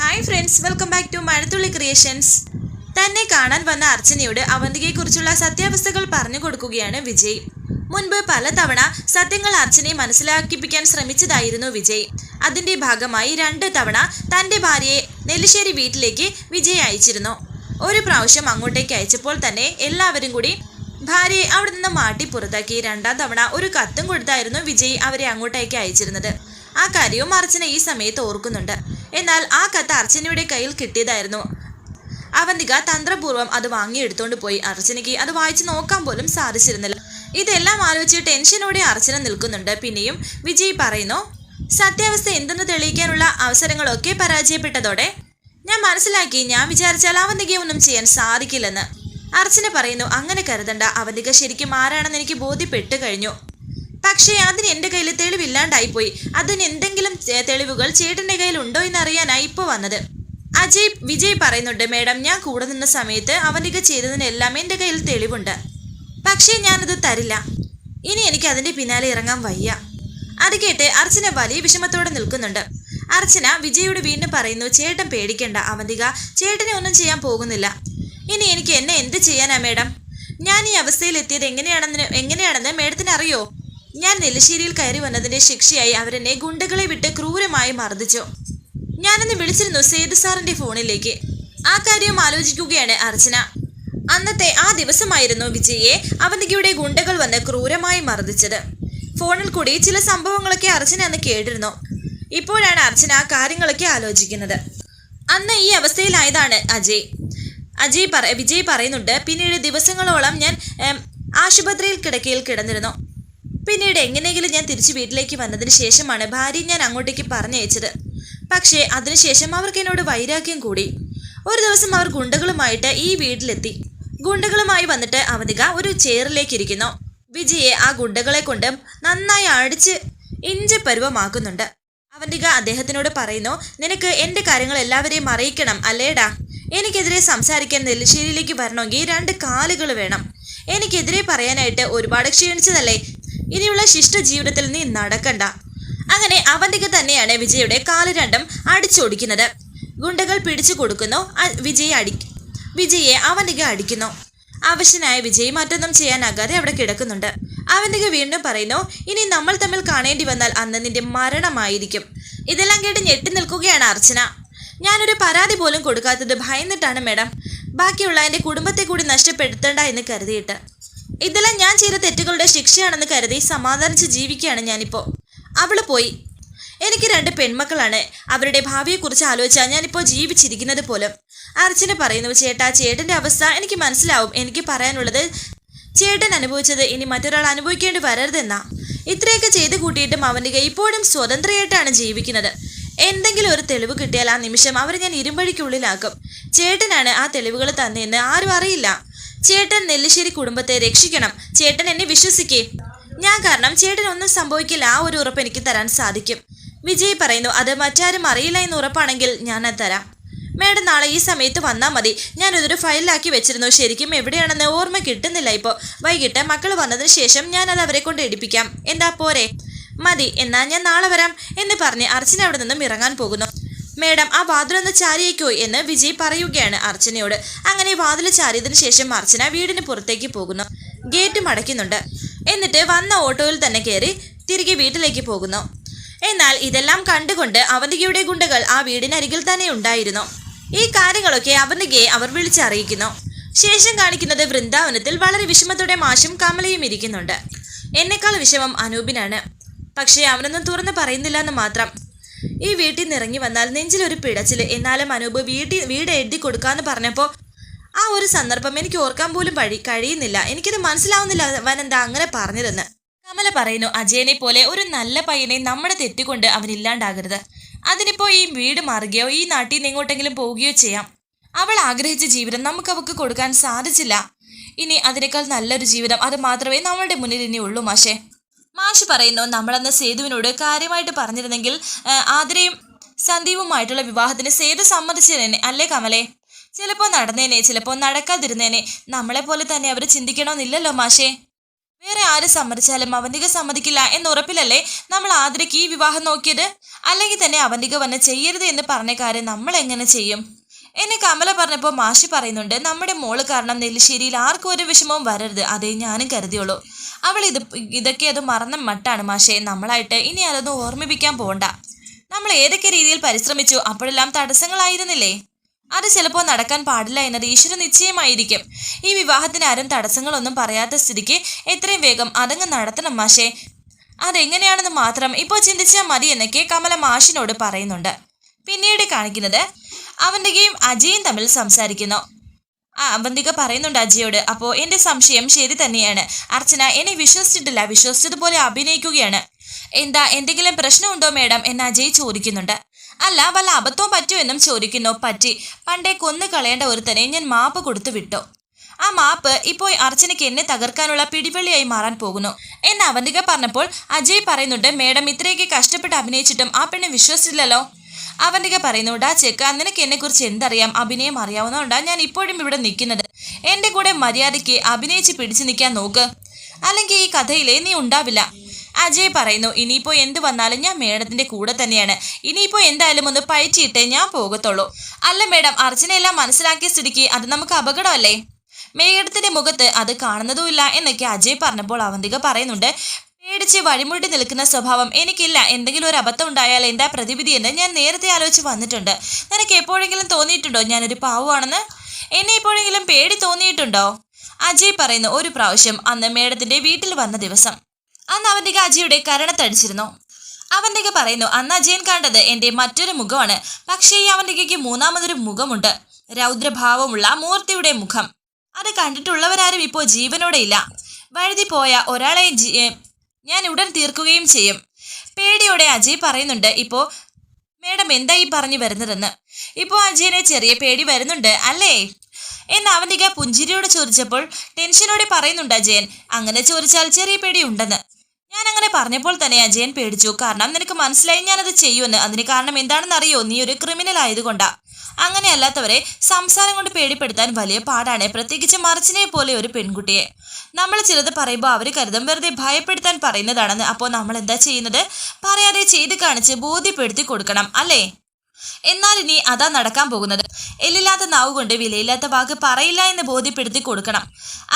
Hi friends welcome back to Mazhathulli creations തന്നെ കാണാൻ വന്ന അർച്ചനയോട് അവന്തികയെക്കുറിച്ചുള്ള സത്യാവസ്ഥകൾ പറഞ്ഞു കൊടുക്കുകയാണ് വിജയ്. മുൻപ് പലതവണ സത്യങ്ങൾ അർച്ചനയെ മനസ്സിലാക്കിപ്പിക്കാൻ ശ്രമിച്ചതായിരുന്നു വിജയ്. അതിന്റെ ഭാഗമായി രണ്ട് തവണ തന്റെ ഭാര്യയെ നെല്ലിശ്ശേരി വീട്ടിലേക്ക് വിജയ് അയച്ചിരുന്നു. ഒരു പ്രാവശ്യം അങ്ങോട്ടേക്ക് അയച്ചപ്പോൾ തന്നെ എല്ലാവരും കൂടി ഭാര്യയെ അവിടെ നിന്ന് മാട്ടി പുറത്താക്കി. രണ്ടാം തവണ ഒരു കത്തും കൊടുത്തായിരുന്നു വിജയ് അവരെ അങ്ങോട്ടേക്ക് അയച്ചിരുന്നത്. ആ കാര്യവും അർച്ചന ഈ സമയത്ത് ഓർക്കുന്നുണ്ട്. എന്നാൽ ആ കത്ത് അർച്ചനയുടെ കയ്യിൽ കിട്ടിയതായിരുന്നു. അവന്തിക തന്ത്രപൂർവം അത് വാങ്ങിയെടുത്തോണ്ട് പോയി. അർച്ചനയ്ക്ക് അത് വായിച്ചു നോക്കാൻ പോലും സാധിച്ചിരുന്നില്ല. ഇതെല്ലാം ആലോചിച്ച് ടെൻഷനോടെ അർച്ചന നിൽക്കുന്നുണ്ട്. പിന്നെയും വിജയ് പറയുന്നു സത്യാവസ്ഥ എന്തെന്ന് തെളിയിക്കാനുള്ള അവസരങ്ങളൊക്കെ പരാജയപ്പെട്ടതോടെ ഞാൻ മനസ്സിലാക്കി. ഞാൻ വിചാരിച്ചാൽ അവന്തികയെ ഒന്നും ചെയ്യാൻ സാധിക്കില്ലെന്ന്. അർച്ചന പറയുന്നു അങ്ങനെ കരുതണ്ട. അവന്തിക ശരിക്കും ആരാണെന്ന് എനിക്ക് ബോധ്യപ്പെട്ടു കഴിഞ്ഞു. പക്ഷേ അതിന് എന്റെ കയ്യിൽ തെളിവില്ലാണ്ടായിപ്പോയി. അതിന് എന്തെങ്കിലും തെളിവുകൾ ചേട്ടന്റെ കയ്യിൽ ഉണ്ടോ എന്ന് അറിയാനായി ഇപ്പോൾ വന്നത്. അജയ് വിജയ് പറയുന്നുണ്ട് മേഡം ഞാൻ കൂടെ നിന്ന സമയത്ത് അവനിക ചെയ്തതിനെല്ലാം എന്റെ കയ്യിൽ തെളിവുണ്ട്. പക്ഷേ ഞാനത് തരില്ല. ഇനി എനിക്ക് അതിന്റെ പിന്നാലെ ഇറങ്ങാൻ വയ്യ. അത് കേട്ട് അർച്ചന വലിയ വിഷമത്തോടെ നിൽക്കുന്നുണ്ട്. അർച്ചന വിജയോട് വീണ്ടും പറയുന്നു ചേട്ടൻ പേടിക്കണ്ട അവന്തിക. ചേട്ടനെ ഒന്നും ചെയ്യാൻ പോകുന്നില്ല. ഇനി എനിക്ക് എന്നെ എന്ത് ചെയ്യാനാ മേഡം? ഞാൻ ഈ അവസ്ഥയിൽ എത്തിയത് എങ്ങനെയാണെന്ന് എങ്ങനെയാണെന്ന് മേഡത്തിന് അറിയോ? ഞാൻ നെല്ലിശ്ശേരിയിൽ കയറി വന്നതിന്റെ ശിക്ഷയായി അവരെന്നെ ഗുണ്ടകളെ വിട്ട് ക്രൂരമായി മർദ്ദിച്ചു. ഞാനന്ന് വിളിച്ചിരുന്നു സേതു സാറിന്റെ ഫോണിലേക്ക്. ആ കാര്യം ആലോചിക്കുകയാണ് അർച്ചന. അന്നത്തെ ആ ദിവസമായിരുന്നു വിജയെ അവന്തികയുടെ ഗുണ്ടകൾ വന്ന് ക്രൂരമായി മർദ്ദിച്ചത്. ഫോണിൽ കൂടി ചില സംഭവങ്ങളൊക്കെ അർച്ചന അന്ന് കേട്ടിരുന്നു. ഇപ്പോഴാണ് അർച്ചന ആ കാര്യങ്ങളൊക്കെ ആലോചിക്കുന്നത്. അന്ന് ഈ അവസ്ഥയിലായതാണ് അജയ്. അജയ് പറ വിജയ് പറയുന്നുണ്ട് പിന്നീട് ദിവസങ്ങളോളം ഞാൻ ആശുപത്രിയിൽ കിടക്കയിൽ കിടന്നിരുന്നു. പിന്നീട് എങ്ങനെയെങ്കിലും ഞാൻ തിരിച്ചു വീട്ടിലേക്ക് വന്നതിന് ശേഷമാണ് ഭാര്യ ഞാൻ അങ്ങോട്ടേക്ക് പറഞ്ഞയച്ചത് പക്ഷേ അതിനുശേഷം അവർക്ക് എന്നോട് വൈരാഗ്യം കൂടി. ഒരു ദിവസം അവർ ഗുണ്ടകളുമായിട്ട് ഈ വീട്ടിലെത്തി. ഗുണ്ടകളുമായി വന്നിട്ട് അവധിക ഒരു ചെയറിലേക്ക് ഇരിക്കുന്നു. വിജയെ ആ ഗുണ്ടകളെ കൊണ്ട് നന്നായി അടിച്ച് ഇഞ്ച പരുവമാക്കുന്നുണ്ട് അവന്തിക അദ്ദേഹത്തിനോട് പറയുന്നു നിനക്ക് എന്റെ കാര്യങ്ങൾ എല്ലാവരെയും അറിയിക്കണം അല്ലേടാ? എനിക്കെതിരെ സംസാരിക്കാൻ നെല്ലിശ്ശേരിയിലേക്ക് വരണമെങ്കിൽ രണ്ട് കാലുകൾ വേണം. എനിക്കെതിരെ പറയാനായിട്ട് ഒരുപാട് ക്ഷീണിച്ചതല്ലേ? ഇനിയുള്ള ശിഷ്ട ജീവിതത്തിൽ നീ നടക്കണ്ട. അങ്ങനെ അവന്തിക തന്നെയാണ് വിജയുടെ കാൽ രണ്ടും അടിച്ചൊടിക്കുന്നത്. ഗുണ്ടകൾ പിടിച്ചു കൊടുക്കുന്നു വിജയ് അടി വിജയെ അവന്തിക അടിക്കുന്നു. അവശനായ വിജയ് മറ്റൊന്നും ചെയ്യാനാകാതെ അവിടെ കിടക്കുന്നുണ്ട്. അവന്തിക വീണ്ടും പറയുന്നു ഇനി നമ്മൾ തമ്മിൽ കാണേണ്ടി വന്നാൽ അന്ന് നിന്റെ മരണമായിരിക്കും. ഇതെല്ലാം കേട്ട് ഞെട്ടി നിൽക്കുകയാണ് അർച്ചന. ഞാനൊരു പരാതി പോലും കൊടുക്കാത്തത് ഭയന്നിട്ടാണ് മേഡം. ബാക്കിയുള്ള എന്റെ കുടുംബത്തെ കൂടി നഷ്ടപ്പെടുത്തണ്ട എന്ന് കരുതിയിട്ട്. ഇതെല്ലാം ഞാൻ ചെയ്ത തെറ്റുകളുടെ ശിക്ഷയാണെന്ന് കരുതി സമാധാനിച്ച് ജീവിക്കുകയാണ് ഞാനിപ്പോൾ അവൾ പോയി. എനിക്ക് രണ്ട് പെൺമക്കളാണ്. അവരുടെ ഭാവിയെക്കുറിച്ച് ആലോചിച്ചാൽ ഞാനിപ്പോൾ ജീവിച്ചിരിക്കുന്നത് പോലും. അർച്ചന പറയുന്നു ചേട്ടാ ചേട്ടന്റെ അവസ്ഥ എനിക്ക് മനസ്സിലാവും. എനിക്ക് പറയാനുള്ളത് ചേട്ടൻ അനുഭവിച്ചത് ഇനി മറ്റൊരാൾ അനുഭവിക്കേണ്ടി വരരുതെന്നാ. ഇത്രയൊക്കെ ചെയ്ത് കൂട്ടിയിട്ടും അവന്റെ ഇപ്പോഴും സ്വതന്ത്രയായിട്ടാണ് ജീവിക്കുന്നത്. എന്തെങ്കിലും ഒരു തെളിവ് കിട്ടിയാൽ ആ നിമിഷം അവരെ ഞാൻ ഇരുമ്പഴിക്കുള്ളിലാക്കും. ചേട്ടനാണ് ആ തെളിവുകൾ തന്നെയെന്ന് ആരും അറിയില്ല. ചേട്ടൻ നെല്ലിശ്ശേരി കുടുംബത്തെ രക്ഷിക്കണം. ചേട്ടൻ എന്നെ വിശ്വസിക്കേ. ഞാൻ കാരണം ചേട്ടൻ ഒന്നും സംഭവിക്കില്ല. ആ ഒരു ഉറപ്പ് എനിക്ക് തരാൻ സാധിക്കും. വിജയ് പറയുന്നു അത് മറ്റാരും അറിയില്ല എന്ന് ഉറപ്പാണെങ്കിൽ ഞാൻ അത് തരാം. മേഡം നാളെ ഈ സമയത്ത് വന്നാൽ മതി. ഞാനിതൊരു ഫയലിലാക്കി വെച്ചിരുന്നു. ശരിക്കും എവിടെയാണെന്ന് ഓർമ്മ കിട്ടുന്നില്ല ഇപ്പോൾ വൈകിട്ട് മക്കൾ വന്നതിന് ശേഷം ഞാൻ അത് അവരെ കൊണ്ട് എടുപ്പിക്കാം എന്താ പോരെ? മതി എന്നാ ഞാൻ നാളെ വരാം എന്ന് പറഞ്ഞ് അർച്ചന അവിടെ നിന്നും ഇറങ്ങാൻ പോകുന്നു. മേഡം ആ വാതിലൊന്ന് ചാരിയേക്കോ എന്ന് വിജയ് പറയുകയാണ് അർച്ചനയോട്. അങ്ങനെ വാതിൽ ചാരിയതിനു ശേഷം അർച്ചന വീടിന് പുറത്തേക്ക് പോകുന്നു. ഗേറ്റ് മടക്കുന്നുണ്ട് എന്നിട്ട് വന്ന ഓട്ടോയിൽ തന്നെ കയറി തിരികെ വീട്ടിലേക്ക് പോകുന്നു. എന്നാൽ ഇതെല്ലാം കണ്ടുകൊണ്ട് അവന്തികയുടെ ഗുണ്ടകൾ ആ വീടിനരികിൽ തന്നെ ഉണ്ടായിരുന്നു. ഈ കാര്യങ്ങളൊക്കെ അവന്തികയെ അവർ വിളിച്ചറിയിക്കുന്നു. ശേഷം കാണിക്കുന്നത് വൃന്ദാവനത്തിൽ വളരെ വിഷമത്തോടെ മാഷും കമലയും ഇരിക്കുന്നുണ്ട്. എന്നെക്കാൾ വിഷമം അനൂപിനാണ്. പക്ഷേ അവനൊന്നും തുറന്ന് പറയുന്നില്ല എന്ന് മാത്രം. ഈ വീട്ടിൽ നിന്ന് ഇറങ്ങി വന്നാൽ നെഞ്ചിലൊരു പിടച്ചിൽ. എന്നാലും അനൂപ് വീട്ടിൽ വീട് എഴുതി കൊടുക്കാന്ന് പറഞ്ഞപ്പോൾ ആ ഒരു സന്ദർഭം എനിക്ക് ഓർക്കാൻ പോലും വഴി കഴിയുന്നില്ല. എനിക്കത് മനസ്സിലാവുന്നില്ല അവൻ എന്താ അങ്ങനെ പറഞ്ഞതെന്ന്. കമല പറയുന്നു അജയനെ പോലെ ഒരു നല്ല പയ്യനെ നമ്മുടെ തെറ്റുകൊണ്ട് അവൻ ഇല്ലാണ്ടാകരുത് അതിനിപ്പോ ഈ വീട് മാറുകയോ ഈ നാട്ടിൽ നിന്ന് എങ്ങോട്ടെങ്കിലും പോവുകയോ ചെയ്യാം. അവൾ ആഗ്രഹിച്ച ജീവിതം നമുക്ക് അവൾക്ക് കൊടുക്കാൻ സാധിച്ചില്ല. ഇനി അതിനേക്കാൾ നല്ലൊരു ജീവിതം അത് മാത്രമേ നമ്മളുടെ മുന്നിൽ ഇനി ഉള്ളൂ മാഷേ. മാഷ് പറയുന്നു നമ്മളന്ന് സേതുവിനോട് കാര്യമായിട്ട് പറഞ്ഞിരുന്നെങ്കിൽ ആതിരയും സന്ദീപുമായിട്ടുള്ള വിവാഹത്തിന് സേതു സമ്മതിച്ചിരുന്നേനെ. അല്ലേ കമലേ? ചിലപ്പോൾ നടന്നേനെ ചിലപ്പോൾ നടക്കാതിരുന്നേനെ. നമ്മളെ പോലെ തന്നെ അവർ ചിന്തിക്കണമെന്നില്ലല്ലോ മാഷേ. വേറെ ആര് സമ്മതിച്ചാലും അവന്തിക സമ്മതിക്കില്ല എന്ന് ഉറപ്പിലല്ലേ നമ്മൾ ആതിരയ്ക്ക് ഈ വിവാഹം നോക്കിയത്? അല്ലെങ്കിൽ തന്നെ അവന്തിക വന്ന് ചെയ്യരുത് എന്ന് പറഞ്ഞ കാര്യം നമ്മൾ എങ്ങനെ ചെയ്യും? എന്നെ കമല പറഞ്ഞപ്പോൾ മാഷി പറയുന്നുണ്ട് നമ്മുടെ മോൾ കാരണം നെല്ലിശ്ശേരിയിൽ ആർക്കും ഒരു വിഷമവും വരരുത്. അതേ ഞാനും കരുതിയുള്ളൂ അവൾ ഇത് ഇതൊക്കെ അത് മറന്ന മട്ടാണ് മാഷേ. നമ്മളായിട്ട് ഇനി അതൊന്നും ഓർമ്മിപ്പിക്കാൻ പോകണ്ട നമ്മൾ ഏതൊക്കെ രീതിയിൽ പരിശ്രമിച്ചു അപ്പോഴെല്ലാം തടസ്സങ്ങളായിരുന്നില്ലേ? അത് ചിലപ്പോൾ നടക്കാൻ പാടില്ല എന്നത് ഈശ്വര നിശ്ചയമായിരിക്കും. ഈ വിവാഹത്തിന് ആരും തടസ്സങ്ങളൊന്നും പറയാത്ത സ്ഥിതിക്ക് എത്രയും വേഗം അതങ്ങ് നടത്തണം മാഷേ. അതെങ്ങനെയാണെന്ന് മാത്രം ഇപ്പോൾ ചിന്തിച്ചാൽ മതി എന്നൊക്കെ കമല മാഷിനോട് പറയുന്നുണ്ട്. പിന്നീട് കാണിക്കുന്നത് അവന്തികയും അജയും തമ്മിൽ സംസാരിക്കുന്നു. ആ അവന്തിക പറയുന്നുണ്ട് അജയോട് അപ്പോ എന്റെ സംശയം ശരി തന്നെയാണ്. അർച്ചന എന്നെ വിശ്വസിച്ചിട്ടില്ല വിശ്വസിച്ചതുപോലെ അഭിനയിക്കുകയാണ്. എന്താ എന്തെങ്കിലും പ്രശ്നമുണ്ടോ മേഡം? എന്ന് അജയ് ചോദിക്കുന്നുണ്ട്. അല്ല വല്ല അബദ്ധവും പറ്റുമെന്നും ചോദിക്കുന്നു. പറ്റി. പണ്ടേ കൊന്നു കളയേണ്ട ഒരുത്തനെ ഞാൻ മാപ്പ് കൊടുത്തു വിട്ടു. ആ മാപ്പ് ഇപ്പോൾ അർച്ചനയ്ക്ക് എന്നെ തകർക്കാനുള്ള പിടിവള്ളിയായി മാറാൻ പോകുന്നു. എന്ന് അവന്തിക പറഞ്ഞപ്പോൾ അജയ് പറയുന്നുണ്ട് മേഡം ഇത്രയൊക്കെ കഷ്ടപ്പെട്ട് അഭിനയിച്ചിട്ടും ആ പെണ്ണെ വിശ്വസിച്ചില്ലല്ലോ. അവന്തിക പറയുന്നു ഡാ ചെക്ക നിനക്ക് എന്നെക്കുറിച്ച് എന്തറിയാം? അഭിനയം അറിയാവുന്നതുകൊണ്ടാ ഞാൻ ഇപ്പോഴും ഇവിടെ നിൽക്കുന്നത്. എന്റെ കൂടെ മര്യാദയ്ക്ക് അഭിനയിച്ച് പിടിച്ചു നിൽക്കാൻ നോക്ക്. അല്ലെങ്കിൽ ഈ കഥയിലേ നീ ഉണ്ടാവില്ല. അജയ് പറയുന്നു ഇനിയിപ്പോൾ എന്ത് വന്നാലും ഞാൻ മേഡത്തിന്റെ കൂടെ തന്നെയാണ്. ഇനിയിപ്പോൾ എന്തായാലും ഒന്ന് പയറ്റിയിട്ടേ ഞാൻ പോകത്തുള്ളൂ. അല്ല മേഡം അർച്ചനയെല്ലാം മനസ്സിലാക്കിയ സ്ഥിതിക്ക് അത് നമുക്ക് അപകടമല്ലേ? മേഘത്തിന്റെ മുഖത്ത് അത് കാണുന്നതുമില്ല എന്നൊക്കെ അജയ് പറഞ്ഞപ്പോൾ അവന്തിക പറയുന്നുണ്ട്. പേടിച്ച് വഴിമുട്ടി നിൽക്കുന്ന സ്വഭാവം എനിക്കില്ല. എന്തെങ്കിലും ഒരു അബദ്ധം ഉണ്ടായാൽ എന്താ പ്രതിവിധി എന്ന് ഞാൻ നേരത്തെ ആലോചിച്ച് വന്നിട്ടുണ്ട്. നിനക്ക് എപ്പോഴെങ്കിലും തോന്നിയിട്ടുണ്ടോ ഞാനൊരു പാവമാണെന്ന് എന്നെ എപ്പോഴെങ്കിലും പേടി തോന്നിയിട്ടുണ്ടോ? അജയ് പറയുന്നു ഒരു പ്രാവശ്യം. അന്ന് മേഡത്തിന്റെ വീട്ടിൽ വന്ന ദിവസം. അന്ന് അവന്റെ അജയുടെ കരണത്തടിച്ചിരുന്നു അവന്റെ പറയുന്നു അന്ന് അജയൻ കണ്ടത് എന്റെ മറ്റൊരു മുഖമാണ്. പക്ഷേ ഈ അവന്തികയ്ക്ക് മൂന്നാമതൊരു മുഖമുണ്ട്. രൗദ്രഭാവമുള്ള മൂർത്തിയുടെ മുഖം. അത് കണ്ടിട്ടുള്ളവരാരും ഇപ്പോൾ ജീവനോടെ ഇല്ല. വഴുതി പോയ ഒരാളെ ഞാൻ ഉടൻ തീർക്കുകയും ചെയ്യും. പേടിയോടെ അജയ് പറയുന്നുണ്ട് ഇപ്പോൾ മേഡം എന്താ ഈ പറഞ്ഞു വരുന്നതെന്ന്? ഇപ്പോൾ അജയനെ ചെറിയ പേടി വരുന്നുണ്ട് അല്ലേ? എന്ന് അവനിക പുഞ്ചിരിയോട് ചോദിച്ചപ്പോൾ ടെൻഷനോടെ പറയുന്നുണ്ട് അജയൻ അങ്ങനെ ചോദിച്ചാൽ ചെറിയ പേടി ഉണ്ടെന്ന് ഞാൻ അങ്ങനെ പറഞ്ഞപ്പോൾ തന്നെ അജയൻ പേടിച്ചു. കാരണം നിനക്ക് മനസ്സിലായി ഞാനത് ചെയ്യുമെന്ന്. അതിന് കാരണം എന്താണെന്ന് അറിയോ നീ ഒരു ക്രിമിനൽ ആയതുകൊണ്ടാ. അങ്ങനെ അല്ലാത്തവരെ സംസാരം കൊണ്ട് പേടിപ്പെടുത്താൻ വലിയ പാടാണ്. പ്രത്യേകിച്ച് മറിച്ചിനെ പോലെ ഒരു പെൺകുട്ടിയെ. നമ്മൾ ചിലത് പറയുമ്പോൾ അവർ കരുതും വെറുതെ ഭയപ്പെടുത്താൻ പറയുന്നതാണെന്ന്. അപ്പോൾ നമ്മൾ എന്താ ചെയ്യുന്നത്? പറയാതെ ചെയ്ത് കാണിച്ച് ബോധ്യപ്പെടുത്തി കൊടുക്കണം അല്ലേ? എന്നാൽ ഇനി അതാ നടക്കാൻ പോകുന്നത്. എല്ലില്ലാത്ത നാവ് കൊണ്ട് വിലയില്ലാത്ത വാക്ക് പറയില്ല എന്ന് ബോധ്യപ്പെടുത്തി കൊടുക്കണം.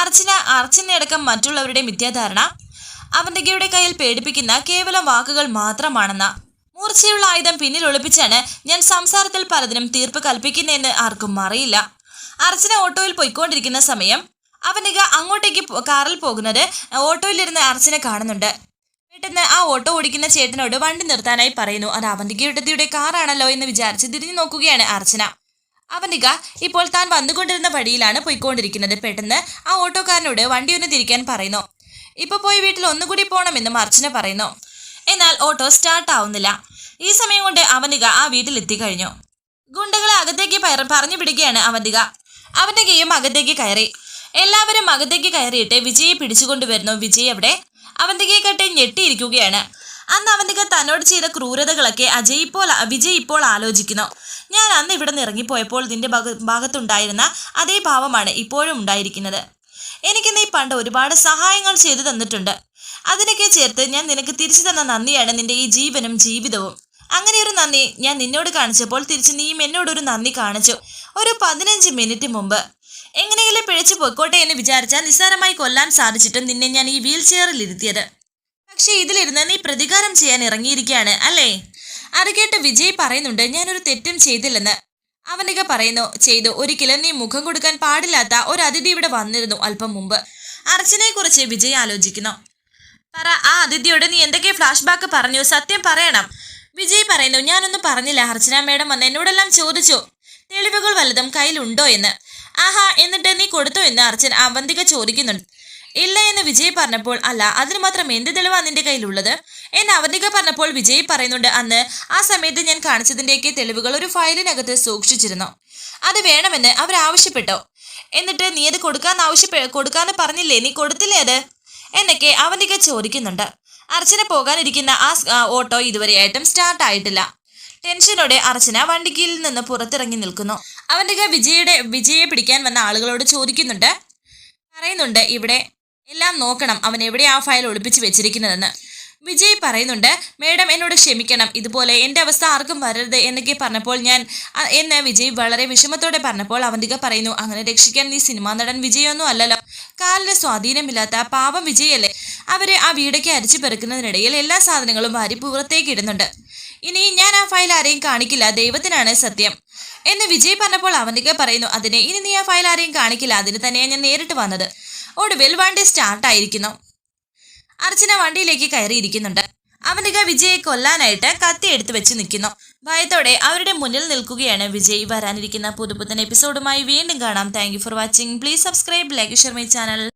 അർച്ചന അർച്ചനയടക്കം മറ്റുള്ളവരുടെ മിഥ്യാധാരണ അവന്തികയുടെ കയ്യിൽ പേടിപ്പിക്കുന്ന കേവലം വാക്കുകൾ മാത്രമാണെന്ന. മൂർച്ചയുള്ള ആയുധം പിന്നിൽ ഒളിപ്പിച്ചാണ് ഞാൻ സംസാരത്തിൽ പലതിനും തീർപ്പ് കൽപ്പിക്കുന്നതെന്ന് ആർക്കും അറിയില്ല. അർച്ചന ഓട്ടോയിൽ പോയിക്കൊണ്ടിരിക്കുന്ന സമയം അവനിക അങ്ങോട്ടേക്ക് കാറിൽ പോകുന്നത് ഓട്ടോയിലിരുന്ന് അർച്ചന കാണുന്നുണ്ട്. പെട്ടെന്ന് ആ ഓട്ടോ ഓടിക്കുന്ന ചേട്ടനോട് വണ്ടി നിർത്താനായി പറയുന്നു. അത് അവന്തികയുടെ കാറാണല്ലോ എന്ന് വിചാരിച്ച് തിരിഞ്ഞു നോക്കുകയാണ് അർച്ചന. അവനിക ഇപ്പോൾ താൻ വന്നുകൊണ്ടിരുന്ന വഴിയിലാണ് പോയിക്കൊണ്ടിരിക്കുന്നത്. പെട്ടെന്ന് ആ ഓട്ടോക്കാരനോട് വണ്ടി ഒന്ന് തിരിക്കാൻ പറയുന്നു. ഇപ്പൊ പോയി വീട്ടിൽ ഒന്നുകൂടി പോകണമെന്നും അർച്ചന പറയുന്നു. എന്നാൽ ഓട്ടോ സ്റ്റാർട്ട് ആവുന്നില്ല ഈ സമയം കൊണ്ട് അവനിക ആ വീട്ടിലെത്തി കഴിഞ്ഞു. ഗുണ്ടകളെ അകത്തേക്ക് പറഞ്ഞു പിടിക്കുകയാണ് അവന്തിക. അവന്തികയും അകത്തേക്ക് കയറി. എല്ലാവരും അകത്തേക്ക് കയറിയിട്ട് വിജയെ പിടിച്ചുകൊണ്ടുവരുന്നു വിജയ് അവിടെ അവന്തികയെ കെട്ടി ഞെട്ടിയിരിക്കുകയാണ്. അന്ന് അവന്തിക തന്നോട് ചെയ്ത ക്രൂരതകളൊക്കെ അജയ് ഇപ്പോൾ വിജയ് ഇപ്പോൾ ആലോചിക്കുന്നു. ഞാൻ അന്ന് ഇവിടെ നിന്ന് ഇറങ്ങിപ്പോയപ്പോൾ നിന്റെ ഭാഗ ഭാഗത്തുണ്ടായിരുന്ന അതേ ഭാവമാണ് ഇപ്പോഴും ഉണ്ടായിരിക്കുന്നത്. എനിക്ക് നീ പണ്ട് ഒരുപാട് സഹായങ്ങൾ ചെയ്തു തന്നിട്ടുണ്ട്. അതിനൊക്കെ ചേർത്ത് ഞാൻ നിനക്ക് തിരിച്ചു തന്ന നന്ദിയാണ് നിന്റെ ഈ ജീവനും ജീവിതവും. അങ്ങനെ ഒരു നന്ദി ഞാൻ നിന്നോട് കാണിച്ചപ്പോൾ തിരിച്ച് നീയും എന്നോടൊരു നന്ദി കാണിച്ചു. ഒരു പതിനഞ്ച് മിനിറ്റ് മുമ്പ്. എങ്ങനെയെങ്കിലും പിഴച്ചു പൊയ്ക്കോട്ടെ എന്ന് വിചാരിച്ചാൽ നിസ്സാരമായി കൊല്ലാൻ സാധിച്ചിട്ടും നിന്നെ ഞാൻ ഈ വീൽ ചെയറിൽ ഇരുത്തിയത്. പക്ഷേ ഇതിലിരുന്ന് നീ പ്രതികാരം ചെയ്യാൻ ഇറങ്ങിയിരിക്കുകയാണ് അല്ലേ? അത് കേട്ട് വിജയ് പറയുന്നുണ്ട് ഞാനൊരു തെറ്റും ചെയ്തില്ലെന്ന്. അവനിക പറയുന്നു ചെയ്തു. ഒരിക്കലും നീ മുഖം കൊടുക്കാൻ പാടില്ലാത്ത ഒരു അതിഥി ഇവിടെ വന്നിരുന്നു അല്പം മുമ്പ്. അർച്ചനയെ കുറിച്ച് വിജയ് ആലോചിക്കുന്നു. പറ ആ അതിഥിയോട് നീ എന്തൊക്കെ ഫ്ലാഷ് ബാക്ക് പറഞ്ഞു? സത്യം പറയണം. വിജയ് പറയുന്നു ഞാനൊന്നും പറഞ്ഞില്ല അർച്ചന മേഡം വന്ന് എന്നോടെല്ലാം ചോദിച്ചു. തെളിവുകൾ വല്ലതും കയ്യിലുണ്ടോ എന്ന്. ആഹാ എന്നിട്ട് നീ കൊടുത്തോ എന്ന് അർച്ചന അവന്തിക ചോദിക്കുന്നുണ്ട് ഇല്ല എന്ന് വിജയ് പറഞ്ഞപ്പോൾ അല്ല അതിന് മാത്രം എന്ത് തെളിവാണ് നിന്റെ കയ്യിലുള്ളത്? എന്ന് അവന്തിക പറഞ്ഞപ്പോൾ വിജയ് പറയുന്നുണ്ട് അന്ന് ആ സമയത്ത് ഞാൻ കാണിച്ചതിന്റെയൊക്കെ തെളിവുകൾ ഒരു ഫയലിനകത്ത് സൂക്ഷിച്ചിരുന്നു. അത് വേണമെന്ന് അവർ ആവശ്യപ്പെട്ടോ? എന്നിട്ട് നീ അത് കൊടുക്കാൻ ആവശ്യപ്പെ കൊടുക്കാന്ന് പറഞ്ഞില്ലേ? നീ കൊടുത്തില്ലേ അത്? എന്നൊക്കെ അവന്തിക ചോദിക്കുന്നുണ്ട്. അർച്ചന പോകാനിരിക്കുന്ന ആ ഓട്ടോ ഇതുവരെയായിട്ടും സ്റ്റാർട്ട് ആയിട്ടില്ല. ടെൻഷനോടെ അർച്ചന വണ്ടിക്കിൽ നിന്ന് പുറത്തിറങ്ങി നിൽക്കുന്നു. അവന്റെ വിജയുടെ വിജയെ പിടിക്കാൻ വന്ന ആളുകളോട് ചോദിക്കുന്നുണ്ട്. പറയുന്നുണ്ട് ഇവിടെ എല്ലാം നോക്കണം. അവൻ എവിടെ ആ ഫയൽ ഒളിപ്പിച്ച് വെച്ചിരിക്കുന്നതെന്ന്. വിജയ് പറയുന്നുണ്ട് മേഡം എന്നോട് ക്ഷമിക്കണം. ഇതുപോലെ എന്റെ അവസ്ഥ ആർക്കും വരരുത് എന്നൊക്കെ പറഞ്ഞപ്പോൾ ഞാൻ എന്ന് വിജയ് വളരെ വിഷമത്തോടെ പറഞ്ഞപ്പോൾ അവന്തിക പറയുന്നു അങ്ങനെ രക്ഷിക്കാൻ നീ സിനിമാ നടൻ വിജയൊന്നും അല്ലല്ലോ. കാലിന് സ്വാധീനമില്ലാത്ത പാപം വിജയല്ലേ? അവരെ ആ വീടൊക്കെ അരിച്ചു പെറുക്കുന്നതിനിടയിൽ എല്ലാ സാധനങ്ങളും വാരി പുറത്തേക്ക് ഇടുന്നുണ്ട്. ഇനി ഞാൻ ആ ഫയൽ ആരെയും കാണിക്കില്ല ദൈവത്തിനാണ് സത്യം. എന്ന് വിജയ് പറഞ്ഞപ്പോൾ അവന്തിക പറയുന്നു അതിനെ ഇനി നീ ആ ഫയൽ ആരെയും കാണിക്കില്ല അതിന് തന്നെയാണ് ഞാൻ നേരിട്ട് വന്നത്. ഒടുവിൽ വണ്ടി സ്റ്റാർട്ടായിരിക്കുന്നു. അർച്ചന വണ്ടിയിലേക്ക് കയറിയിരിക്കുന്നുണ്ട്. അവനിക വിജയെ കൊല്ലാനായിട്ട് കത്തി എടുത്തു വെച്ച് നിൽക്കുന്നു. ഭയത്തോടെ അവരുടെ മുന്നിൽ നിൽക്കുകയാണ് വിജയ്. വരാനിരിക്കുന്ന പുതുപുത്തൻ എപ്പിസോഡുമായി വീണ്ടും കാണാം. Thank for watching please subscribe like share my channel